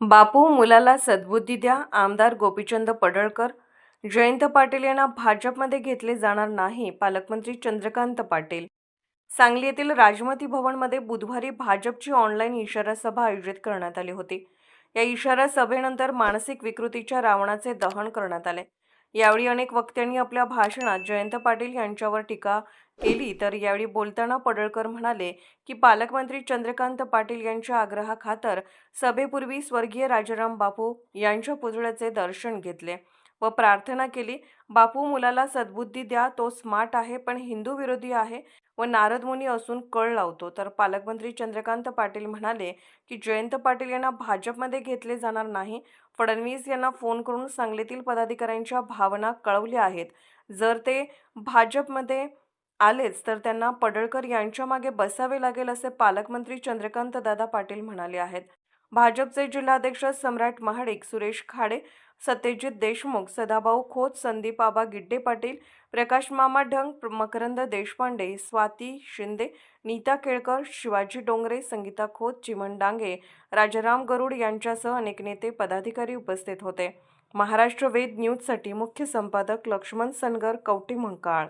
बापू मुलाला सद्बुद्धी द्या आमदार गोपीचंद पडळकर जयंत पाटील यांना भाजपमध्ये घेतले जाणार नाही पालकमंत्री चंद्रकांत पाटील. सांगली येथील राजमती भवनमध्ये बुधवारी भाजपची ऑनलाईन इशारा सभा आयोजित करण्यात आली होती. या इशारा सभेनंतर मानसिक विकृतीच्या रावणाचे दहन करण्यात आले. यावेळी अनेक वक्त्यांनी आपल्या भाषणात जयंत पाटील यांच्यावर टीका केली. तर यावेळी बोलताना पडळकर म्हणाले की पालकमंत्री चंद्रकांत पाटील यांच्या आग्रहाखातर सभेपूर्वी स्वर्गीय राजाराम बापू यांच्या पुतळ्याचे दर्शन घेतले. व प्रार्थना केली बापू मुलाला सद्बुद्धी द्या तो स्मार्ट आहे पण हिंदू विरोधी आहे व नारदमुनी असून कळ लावतो. तर पालकमंत्री चंद्रकांत पाटील म्हणाले की जयंत पाटील यांना भाजपमध्ये घेतले जाणार नाही. फडणवीस यांना फोन करून सांगलीतील पदाधिकाऱ्यांच्या भावना कळवल्या आहेत. जर ते भाजपमध्ये आलेच तर त्यांना पडळकर यांच्या मागे बसावे लागेल असे पालकमंत्री चंद्रकांत दादा पाटील म्हणाले आहेत. भाजपचे जिल्हाध्यक्ष सम्राट महाडिक सुरेश खाडे सत्यजित देशमुख सदाभाऊ खोत संदीप आबा गिड्डे पाटील प्रकाश मामा ढंग प्र- मकरंद देशपांडे स्वाती शिंदे नीता केळकर शिवाजी डोंगरे संगीता खोत चिमण डांगे राजाराम गरुड यांच्यासह अनेक नेते पदाधिकारी उपस्थित होते. महाराष्ट्र वेद न्यूजसाठी मुख्य संपादक लक्ष्मण सनगर कवटी मंकाळ.